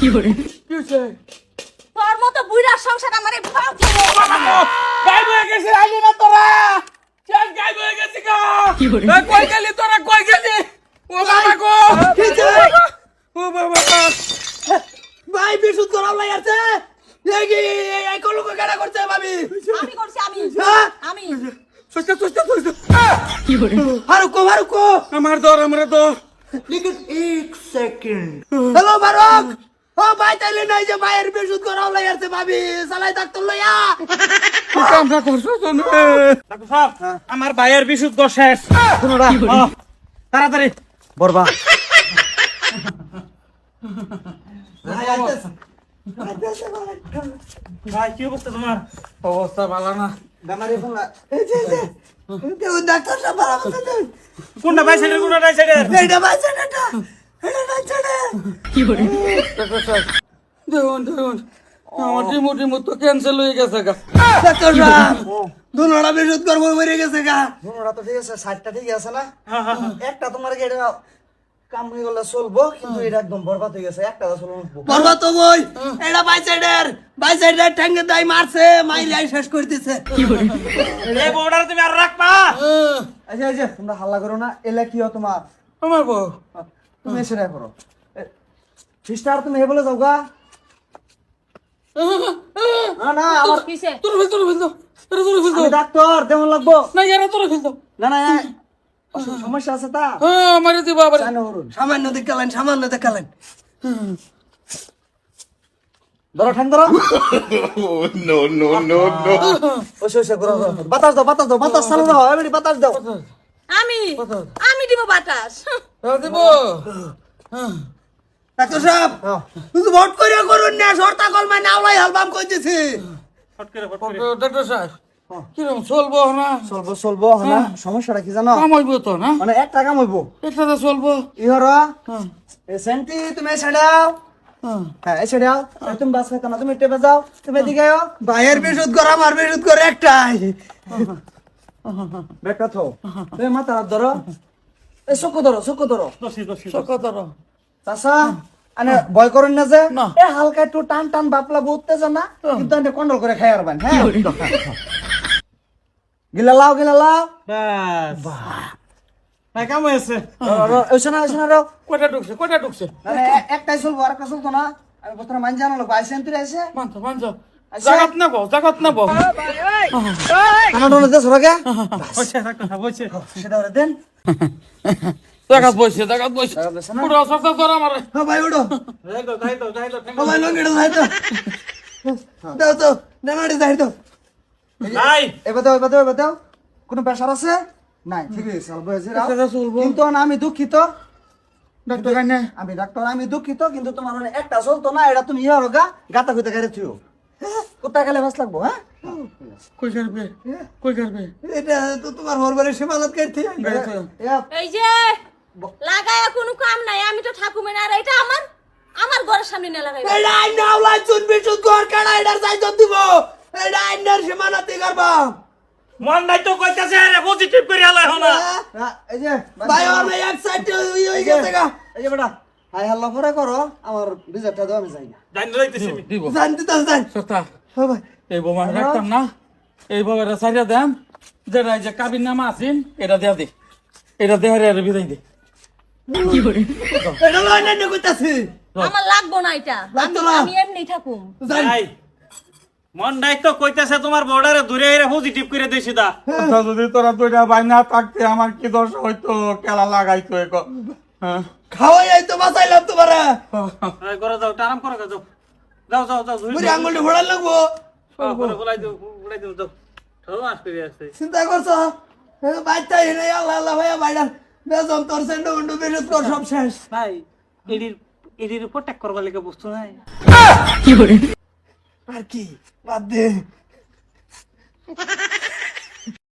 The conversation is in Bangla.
কি করে তোর মতো বুইড়ার সংসার আমারে ভাগ করে গাই হয়ে গেছে আইলি না তোরা? শেষ গাই হয়ে গেছে গা। কি করে কই গেলি তোরা? কই গেলি? ও বাবা গো। ও বাবা ভাই বিশু তোরা লাগাতে লাগি এই কোন লোক গাড়া করছে ভাবি? আমি করছি আমি। হ্যাঁ? আমি। সস্তা সস্তা সস্তা। কি করে হারুকো হারুকো। আমার দর আমার দর। লিখিত এক সেকেন্ড। হ্যালো ভারত ও ভাই তাইলে নাই যে ভাইয়ের ভাবি। লইয়া। কামটা করছ ডাক্তার সাহেব আমার ভাইয়ের বিশুদ্ধ শেষ। হ্যাঁ, তাড়াতাড়ি। বরবা। ভাই আইতেছে। ভাই। কি অবস্থা তোমার? অবস্থা ভালো না। এই যে ডাক্তার সাহেব কোনটা ভাই সাইডের কোনটা ভাই সাইডের এইটা ভাই এটা এটা ভাই ছেড়ে ডাক্তার সাহেব দেখুন দেখুন আমার টিমু টিমু তো ক্যান্সেল হয়ে গেছে গা। ডাক্তার সাহেব দুনোটা বিশুদ্ধ করব মরে গেছে গা। দুনোটা তো ঠিক আছে ষাটটা ঠিক আছে না? একটা তোমার কি এটা কাম চলবো কিন্তু এটা একদম বরবাদ হয়ে গেছে একটা চলবো বরবা তো বই এটা বাই সাইডের ঠ্যাঙ্গে দাই মারছে মাইলাই শেষ করে দিছে। এই বর্ডার তুমি আর রাখবা। আচ্ছা আচ্ছা তোমরা হাল্লা করো না এলে কি হয় তোমার? আমার বউ। তুমি এসে করো সিস্টার তুমি হে বলে যাও গা না না আমার কিসে তোর ফেল তোর ফেল তোর তোর ফেল আমি ডাক্তার দেমন লাগবো। না ইয়ারা তোর ফেল। না না সমস্যা আছে তা। হ্যাঁ মারি দিবা আবার। সামান্য দেখালেন সামান্য দেখালেন ধরো ঠ্যাং ধরো ওসে ওসে করো। বাতাস দাও বাতাস দাও বাতাস চালু দাও এমনি বাতাস দাও। আমি আমি দিব বাতাস। হ্যাঁ দিব। ডাক্তার সাহেব হ্যাঁ। তুই ভোট করে করুন না সরতা কল মানে আওলাই হালবাম কইতেছি। ডাক্তার সাহেব কীরকম চলবো না? চলবো চলবো না সমস্যাটা কি জানো? কামাইবো তো না? মানে এক টাকা মইবো একটা তো চলবো। ইহর হ্যাঁ। সেন্টি তুমি হ্যাঁ। হ্যাঁ দাও। আর তুমি বাস না তুমি টেপে যাও। তুমি এদিকে আও ভাইয়ের বিশুদ্ধ করা আমার করে একটাই। ব্যাগটা থো তুমি মাথা হাত ধরো। এই চকু ধরো চকু ধরো। চাষা আনে ভয় করেন না যে না। এ হালকা একটু টান টান বাপলা বুঝতে না কিন্তু আমি কন্ট্রোল করে খাই আরবেন হ্যাঁ? গিলা লাও গিলা লাও। বাস ভাই কাম হয়েছে ওইসে না ওইসে না কয়টা ঢুকছে কয়টা ঢুকছে? মানে এ- একটাই চলবো আর একটা চলতো না। আমি বর্তমানে মান আইসেন তুই আইসে? মানছো মানছো জাগাত না বউ জাগাত না বউ কানা ডোনে দে সরগে বসে ডাক্তার বসে। সেটা দেন। জাগাত বসে জাগাত বসে জাগাত বসে না? পুরো সস্তা ধর আমার। হ্যাঁ ভাই ওঠো। যাই তো যাই তো যাই তো ও ভাই লঙ্গিটা যাই দাও তো ডানাটি যাই তো ভাই। এবার দাও এবার দাও এবার কোনো প্রেশার আছে? নাই ঠিক আছে চলবো। কিন্তু আমি দুঃখিত। ডাক্তার কানে। আমি ডাক্তার আমি দুঃখিত কিন্তু তোমার মানে একটা চলতো না এটা তুমি ইয়ে গা গাতা খুঁতে গাড়ি থিও। কোথায় গেলে ভাস লাগবো হ্যাঁ? কই করবে কই করবে এটা তো তোমার হরবারের সেমালত এ, এই যে। লাগায় কোনো কাম নাই আমি তো ঠাকুমেন আর এটা আমার আমার ঘরের সামনে না লাগাই এটা আইন আওলাই চুন বিশুদ্ধ কর কাটা এটার তো দিব? এটা আইনের সীমানাতে করবা। মন নাই তো কইতাছে রে পজিটিভ করে আলাই হনা না, এই যে ভাই ওর ভাই এক সাইড হয়ে গেছে গা। এই যে বেটা। হাই হাল্লা করে করো আমার বিজারটা দাও আমি যাই না। জানি লইতেছি দিব জানতে তো জান সস্তা ও ভাই। এই বোমা রাখতাম না এই বোমাটা সারিয়া দেন যেটা এই যে কাবির নামা আছেন এটা দেয়া দে। এটা দেহারে আর বিদায় দে। এটা লয় না কইতাছি আমার লাগবো না এটা। লাগতো না? আমি এমনি থাকুম। জান মন নাই তো কইতাছে তোমার বর্ডারে দূরে এরা পজিটিভ করে দেছি দা। আচ্ছা যদি তোরা দুইটা বাইনা থাকতে আমার কি দোষ হইতো? খেলা লাগাইতো এক হ্যাঁ। খাওয়াই এই বাঁচাইলাম তোমারে। করে যাও আরাম করে যাও। যাও আঙ্গুলটি লাগবো। বলাই দিও বলাই দিও যাও। চিন্তা করছ? বাচ্চা হেনে আল্লাহ আল্লাহ ভাইয়া বাইডার বেজম তোর সেন্ড উন্ডু বিরুদ্ধ কর সব শেষ। ভাই এডির এডির উপর ট্যাক করবার লেগে বস্তু নাই। আর কি? বাদ দে।